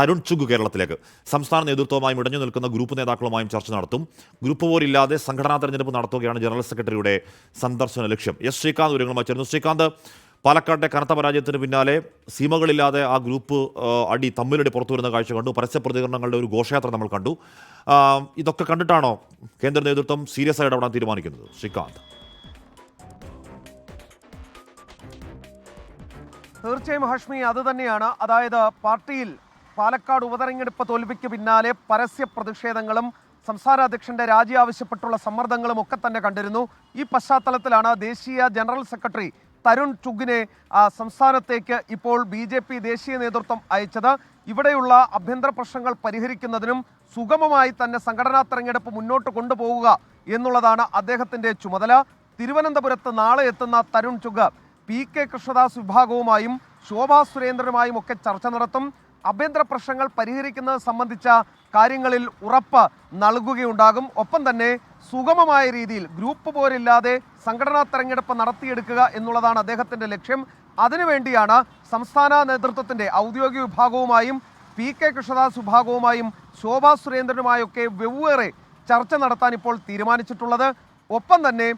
തരുൺ ചുഗ് കേരളത്തിലേക്ക്. സംസ്ഥാന നേതൃത്വവുമായും ഇടഞ്ഞു നിൽക്കുന്ന ഗ്രൂപ്പ് നേതാക്കളുമായും ചർച്ച നടത്തും. ഗ്രൂപ്പ് പോരില്ലാതെ സംഘടനാ തെരഞ്ഞെടുപ്പ് നടത്തുകയാണ് ജനറൽ സെക്രട്ടറിയുടെ സന്ദർശന ലക്ഷ്യം. എസ് ശ്രീകാന്ത് വിവരങ്ങളുമായി ചേർന്നു ശ്രീകാന്ത് പാലക്കാട്ടെ കനത്ത പരാജയത്തിന് പിന്നാലെ സീമകളില്ലാതെ ആ ഗ്രൂപ്പ് അടി തമ്മിലടി പുറത്തു വരുന്ന കാഴ്ച കണ്ടു. പരസ്യ പ്രതികരണങ്ങളുടെ ഒരു ഘോഷയാത്ര നമ്മൾ കണ്ടു. ഇതൊക്കെ കണ്ടിട്ടാണോ കേന്ദ്ര നേതൃത്വം സീരിയസ് ആയിട്ട് ഇടപെടാൻ തീരുമാനിക്കുന്നത്? ശ്രീകാന്ത്. തീർച്ചയായും ഹാഷ്മി അത് തന്നെയാണ്. അതായത് പാർട്ടിയിൽ പാലക്കാട് ഉപതെരഞ്ഞെടുപ്പ് തോൽവിക്ക് പിന്നാലെ പരസ്യ പ്രതിഷേധങ്ങളും സംസ്ഥാന അധ്യക്ഷന്റെ രാജി ആവശ്യപ്പെട്ടുള്ള സമ്മർദ്ദങ്ങളും ഒക്കെ തന്നെ കണ്ടിരുന്നു. ഈ പശ്ചാത്തലത്തിലാണ് ദേശീയ ജനറൽ സെക്രട്ടറി തരുൺ ചുഗിനെ സംസ്ഥാനത്തേക്ക് ഇപ്പോൾ ബി ജെ പി ദേശീയ നേതൃത്വം അയച്ചത്. ഇവിടെയുള്ള ആഭ്യന്തര പ്രശ്നങ്ങൾ പരിഹരിക്കുന്നതിനും സുഗമമായി തന്നെ സംഘടനാ തെരഞ്ഞെടുപ്പ് മുന്നോട്ട് കൊണ്ടുപോകുക എന്നുള്ളതാണ് അദ്ദേഹത്തിന്റെ ചുമതല. തിരുവനന്തപുരത്ത് നാളെ എത്തുന്ന തരുൺ ചുഗ് പി കെ കൃഷ്ണദാസ് വിഭാഗവുമായും ശോഭാ സുരേന്ദ്രനുമായും ഒക്കെ ചർച്ച നടത്തും. ആഭ്യന്തര പ്രശ്നങ്ങൾ പരിഹരിക്കുന്നത് സംബന്ധിച്ച കാര്യങ്ങളിൽ ഉറപ്പ് നൽകുകയുണ്ടാകും. ഒപ്പം തന്നെ സുഗമമായ രീതിയിൽ ഗ്രൂപ്പ് പോരില്ലാതെ സംഘടനാ തെരഞ്ഞെടുപ്പ് നടത്തിയെടുക്കുക എന്നുള്ളതാണ് അദ്ദേഹത്തിന്റെ ലക്ഷ്യം. അതിനുവേണ്ടിയാണ് സംസ്ഥാന നേതൃത്വത്തിന്റെ ഔദ്യോഗിക വിഭാഗവുമായും പി കെ കൃഷ്ണദാസ് വിഭാഗവുമായും ശോഭാ സുരേന്ദ്രനുമായൊക്കെ വെവ്വേറെ ചർച്ച നടത്താൻ ഇപ്പോൾ തീരുമാനിച്ചിട്ടുള്ളത്. ഒപ്പം തന്നെ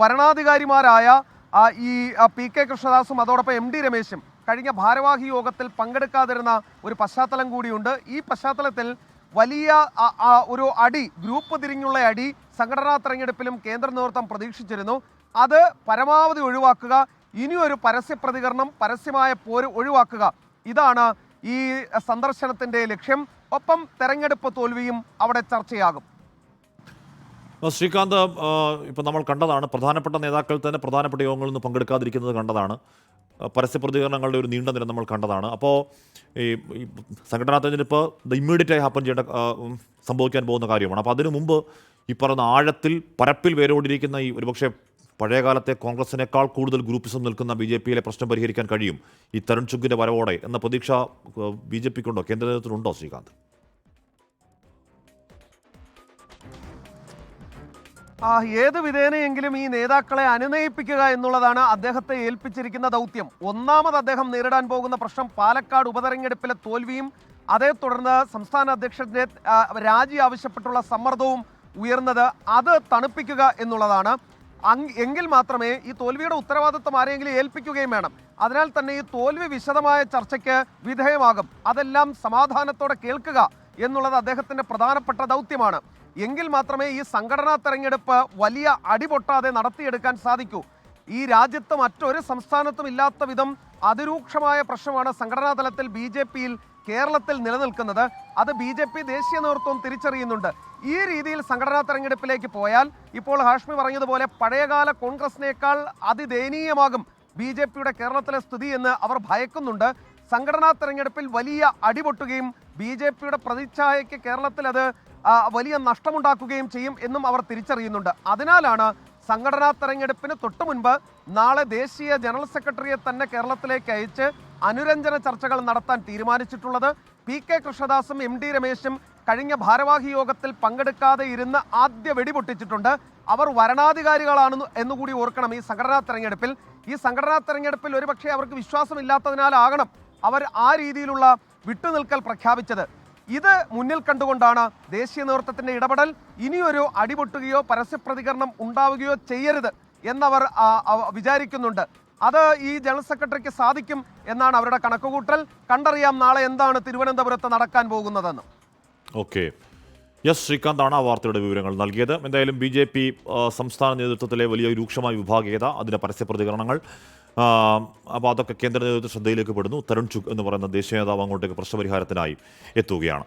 വരണാധികാരിമാരായ ഈ പി കെ കൃഷ്ണദാസും അതോടൊപ്പം എം ഡി രമേശും കഴിഞ്ഞ ഭാരവാഹി യോഗത്തിൽ പങ്കെടുക്കാതിരുന്ന ഒരു പശ്ചാത്തലം കൂടിയുണ്ട്. ഈ പശ്ചാത്തലത്തിൽ വലിയ ഒരു അടി ഗ്രൂപ്പ് തിരിഞ്ഞുള്ള അടി സംഘടനാ തെരഞ്ഞെടുപ്പിലും കേന്ദ്ര നേതൃത്വം പ്രതീക്ഷിച്ചിരുന്നു. അത് പരമാവധി ഒഴിവാക്കുക ഇനിയൊരു പരസ്യ പ്രതികരണം പരസ്യമായ പോര് ഒഴിവാക്കുക. ഇതാണ് ഈ സന്ദർശനത്തിന്റെ ലക്ഷ്യം. ഒപ്പം തെരഞ്ഞെടുപ്പ് തോൽവിയും അവിടെ ചർച്ചയാകും. ശ്രീകാന്ത് ഇപ്പോൾ ഇപ്പം നമ്മൾ കണ്ടതാണ് പ്രധാനപ്പെട്ട നേതാക്കൾ തന്നെ പ്രധാനപ്പെട്ട യോഗങ്ങളിൽ നിന്ന് പങ്കെടുക്കാതിരിക്കുന്നത് കണ്ടതാണ്. പരസ്യ പ്രതികരണങ്ങളുടെ ഒരു നീണ്ട നിര നമ്മൾ കണ്ടതാണ്. അപ്പോൾ ഈ സംഘടനാ തെരഞ്ഞെടുപ്പ് ദ ഇമ്മീഡിയറ്റ് ആയി ഹാപ്പൻ ചെയ്യേണ്ട സംഭവിക്കാൻ പോകുന്ന കാര്യമാണ്. അപ്പോൾ അതിനു മുമ്പ് ഈ പറയുന്ന ആഴത്തിൽ പരപ്പിൽ വേരോടിയിരിക്കുന്ന ഈ ഒരുപക്ഷെ പഴയകാലത്തെ കോൺഗ്രസിനേക്കാൾ കൂടുതൽ ഗ്രൂപ്പിസം നിൽക്കുന്ന ബി ജെ പിയിലെ പ്രശ്നം പരിഹരിക്കാൻ കഴിയും ഈ തരുൺ ചുഗിന്റെ വരവോടെ എന്ന പ്രതീക്ഷ ബി ജെ പിക്കുണ്ടോ? കേന്ദ്ര നേതൃത്വത്തിനുണ്ടോ ശ്രീകാന്ത്? ഏത് വിധേനയെങ്കിലും ഈ നേതാക്കളെ അനുനയിപ്പിക്കുക എന്നുള്ളതാണ് അദ്ദേഹത്തെ ഏൽപ്പിച്ചിരിക്കുന്ന ദൗത്യം. ഒന്നാമത് അദ്ദേഹം നേരിടാൻ പോകുന്ന പ്രശ്നം പാലക്കാട് ഉപതെരഞ്ഞെടുപ്പിലെ തോൽവിയും അതേ തുടർന്ന് സംസ്ഥാന അധ്യക്ഷന്റെ രാജി ആവശ്യപ്പെട്ടുള്ള സമ്മർദ്ദവും ഉയർന്നത് അത് തണുപ്പിക്കുക എന്നുള്ളതാണ്. എങ്കിൽ മാത്രമേ ഈ തോൽവിയുടെ ഉത്തരവാദിത്വം ആരെങ്കിലും ഏൽപ്പിക്കുകയും വേണം. അതിനാൽ തന്നെ ഈ തോൽവി വിശദമായ ചർച്ചയ്ക്ക് വിധേയമാകും. അതെല്ലാം സമാധാനത്തോടെ കേൾക്കുക എന്നുള്ളത് അദ്ദേഹത്തിന്റെ പ്രധാനപ്പെട്ട ദൗത്യമാണ്. എങ്കിൽ മാത്രമേ ഈ സംഘടനാ തെരഞ്ഞെടുപ്പ് വലിയ അടിപൊട്ടാതെ നടത്തിയെടുക്കാൻ സാധിക്കൂ. ഈ രാജ്യത്ത് മറ്റൊരു സംസ്ഥാനത്തും ഇല്ലാത്ത വിധം അതിരൂക്ഷമായ പ്രശ്നമാണ് സംഘടനാ തലത്തിൽ ബി ജെ പിയിൽ കേരളത്തിൽ നിലനിൽക്കുന്നത്. അത് ബി ജെ പി ദേശീയ നേതൃത്വം തിരിച്ചറിയുന്നുണ്ട്. ഈ രീതിയിൽ സംഘടനാ തെരഞ്ഞെടുപ്പിലേക്ക് പോയാൽ ഇപ്പോൾ ഹാഷ്മി പറഞ്ഞതുപോലെ പഴയകാല കോൺഗ്രസിനേക്കാൾ അതിദയനീയമാകും ബി ജെ പിയുടെ കേരളത്തിലെ സ്ഥിതി എന്ന് അവർ ഭയക്കുന്നുണ്ട്. സംഘടനാ തെരഞ്ഞെടുപ്പിൽ വലിയ അടിപൊട്ടുകയും ബി ജെ പിയുടെ പ്രതിച്ഛായയ്ക്ക് കേരളത്തിൽ അത് വലിയ നഷ്ടമുണ്ടാക്കുകയും ചെയ്യും എന്നും അവർ തിരിച്ചറിയുന്നുണ്ട്. അതിനാലാണ് സംഘടനാ തെരഞ്ഞെടുപ്പിന് തൊട്ടു മുൻപ് നാളെ ദേശീയ ജനറൽ സെക്രട്ടറിയെ തന്നെ കേരളത്തിലേക്ക് അയച്ച് അനുരഞ്ജന ചർച്ചകൾ നടത്താൻ തീരുമാനിച്ചിട്ടുള്ളത് പി കെ കൃഷ്ണദാസും എം ഡി രമേശും കഴിഞ്ഞ ഭാരവാഹി യോഗത്തിൽ പങ്കെടുക്കാതെ ഇരുന്ന് ആദ്യ വെടിപൊട്ടിച്ചിട്ടുണ്ട്. അവർ വരണാധികാരികളാണെന്ന് എന്നുകൂടി ഓർക്കണം ഈ സംഘടനാ തെരഞ്ഞെടുപ്പിൽ. ഈ സംഘടനാ തെരഞ്ഞെടുപ്പിൽ ഒരുപക്ഷെ അവർക്ക് വിശ്വാസമില്ലാത്തതിനാലാകണം അവർ ആ രീതിയിലുള്ള വിട്ടുനിൽക്കൽ പ്രഖ്യാപിച്ചത്. ഇത് മുന്നിൽ കണ്ടുകൊണ്ടാണ് ദേശീയ നേതൃത്വത്തിന്റെ ഇടപെടൽ ഇനിയൊരു അടിപൊട്ടുകയോ പരസ്യപ്രതികരണം ഉണ്ടാവുകയോ ചെയ്യരുത് എന്നവർ വിചാരിക്കുന്നുണ്ട്. അത് ഈ ജനറൽ സെക്രട്ടറിക്ക് സാധിക്കും എന്നാണ് അവരുടെ കണക്കുകൂട്ടൽ. കണ്ടറിയാം നാളെ എന്താണ് തിരുവനന്തപുരത്ത് നടക്കാൻ പോകുന്നതെന്ന്. ഓക്കെ. എസ് ശ്രീകാന്താണ് ആ വാർത്തയുടെ വിവരങ്ങൾ നൽകിയത്. എന്തായാലും ബി ജെ പി സംസ്ഥാന നേതൃത്വത്തിലെ വലിയ രൂക്ഷമായ വിഭാഗീയത അതിന്റെ പരസ്യ പ്രതികരണങ്ങൾ അപ്പോൾ അതൊക്കെ കേന്ദ്ര നേതൃത്വ ശ്രദ്ധയിലേക്ക് പെടുന്നു. തരുൺ ചുഗ് എന്ന് പറയുന്ന ദേശീയ നേതാവ് അങ്ങോട്ടേക്ക് പ്രശ്നപരിഹാരത്തിനായി എത്തുകയാണ്.